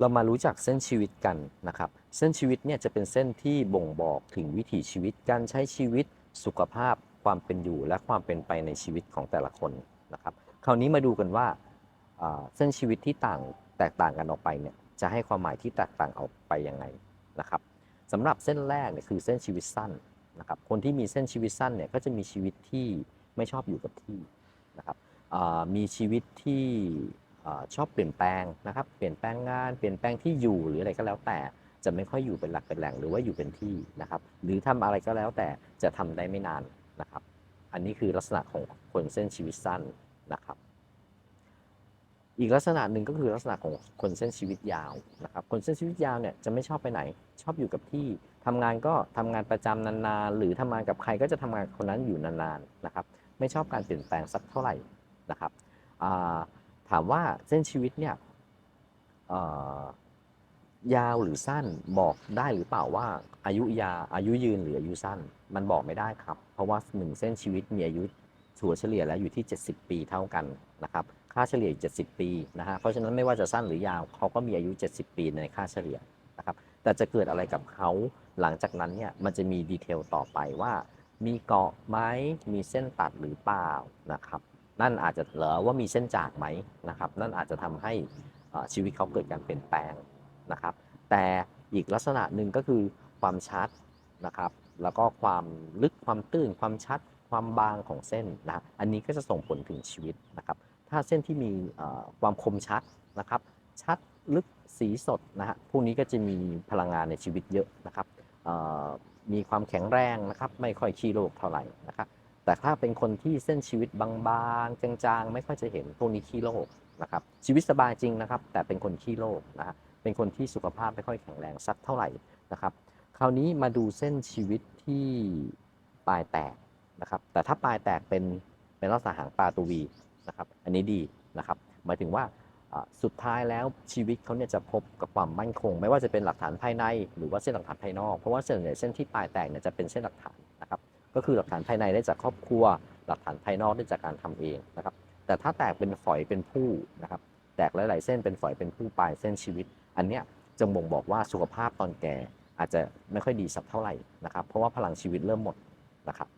เรามารู้จักเส้นชีวิตกันนะครับ เส้นชีวิตเนี่ยจะเป็นเส้นที่บ่งบอกถึงวิถีชีวิตการใช้ชีวิตสุขภาพความเป็นอยู่และความเป็นไปในชีวิตของแต่ละคนนะครับ คราวนี้มาดูกันว่าเส้นชีวิตที่ต่างแตกต่างกันออกไปเนี่ยจะให้ความหมายที่แตกต่างออกไปยังไงนะครับสำหรับเส้นแรกเนี่ยคือเส้นชีวิตสั้นนะครับ คนที่มีเส้นชีวิตสั้นเนี่ยก็จะมีชีวิตที่ไม่ชอบอยู่กับที่นะครับมีชีวิตที่ ชอบเปลี่ยนแปลงนะครับ เปลี่ยนแปลงงาน เปลี่ยนแปลงที่อยู่หรืออะไรก็แล้วแต่ จะไม่ค่อยอยู่เป็นหลักเป็นแหล่งหรือว่าอยู่เป็นที่นะครับ หรือทำอะไรก็แล้วแต่จะทำได้ไม่นานนะครับ อันนี้คือลักษณะของคนเส้นชีวิตสั้นนะครับ อีกลักษณะหนึ่งก็คือลักษณะของคนเส้นชีวิตยาวนะครับ คนเส้นชีวิตยาวเนี่ยจะไม่ชอบไปไหน ชอบอยู่กับที่ทำงานก็ทำงานประจำนานๆ หรือทำงานกับใครก็จะทำงานคนนั้นอยู่นานๆนะครับ ไม่ชอบการเปลี่ยนแปลงสักเท่าไหร่นะครับอ่า ถามว่าเส้นชีวิตเนี่ยยาวหรือสั้นบอกได้หรือเปล่าว่าอายุยาอายุยืนหรืออายุสั้น มันบอกไม่ได้ครับ เพราะว่าหนึ่งเส้นชีวิตมีอายุถัวเฉลี่ยแล้วอยู่ที่ 70 ปีเท่ากันนะครับค่าเฉลี่ย 70 ปีนะฮะเพราะฉะนั้นไม่ว่าจะสั้นหรือยาวเขาก็มีอายุ 70 ปีในค่าเฉลี่ยนะครับแต่จะเกิดอะไรกับเขาหลังจากนั้นเนี่ยมันจะมีดีเทลต่อไปว่า มีเกาะไหมมีเส้นตัดหรือเปล่านะครับ นั่นอาจจะเหรอว่ามีเส้นจากไหมนะครับ นั่นอาจจะทำให้ชีวิตเขาเกิดการเปลี่ยนแปลงนะครับ แต่อีกลักษณะหนึ่งก็คือความชัดนะครับ แล้วก็ความลึกความตื้นความชัดความบางของเส้นนะอันนี้ก็จะส่งผลถึงชีวิตนะครับ ถ้าเส้นที่มีความคมชัดนะครับ ชัดลึกสีสดนะฮะพวกนี้ก็จะมีพลังงานในชีวิตเยอะนะครับมีความแข็งแรงนะครับ ไม่ค่อยขี้โรคเท่าไหร่นะครับ แต่ถ้าเป็นคนที่เส้นชีวิตบางๆ จางๆ ไม่ค่อยจะเห็นพวกนี้ขี้โรคนะครับ ชีวิตสบายจริงนะครับ แต่เป็นคนขี้โรคนะฮะเป็นคนที่สุขภาพไม่ค่อยแข็งแรงสักเท่าไหร่นะครับ คราวนี้มาดูเส้นชีวิตที่ปลายแตกนะครับ แต่ถ้าปลายแตกเป็นเป็นลักษณะหางปลาตัววีนะครับ อันนี้ดีนะครับ หมายถึงว่าสุดท้ายแล้วชีวิตเขาเนี่ยจะพบกับความมั่นคง ไม่ว่าจะเป็นหลักฐานภายใน หรือว่าเส้นหลักฐานภายนอก เพราะว่าส่วนใหญ่เส้นที่ปลายแตกเนี่ยจะเป็นเส้นหลักฐาน ก็คือหลักฐานภายในได้จากครอบครัว หลักฐานภายนอกได้จากการทำเองนะครับ แต่ถ้าแตกเป็นฝอยเป็นผู้นะครับ แตกหลาย ๆ เส้นเป็นฝอยเป็นผู้ปลายเส้นชีวิต อันเนี้ยจะบ่งบอกว่าสุขภาพตอนแก่อาจจะไม่ค่อยดีสักเท่าไหร่นะครับ เพราะว่าพลังชีวิตเริ่มหมดนะครับ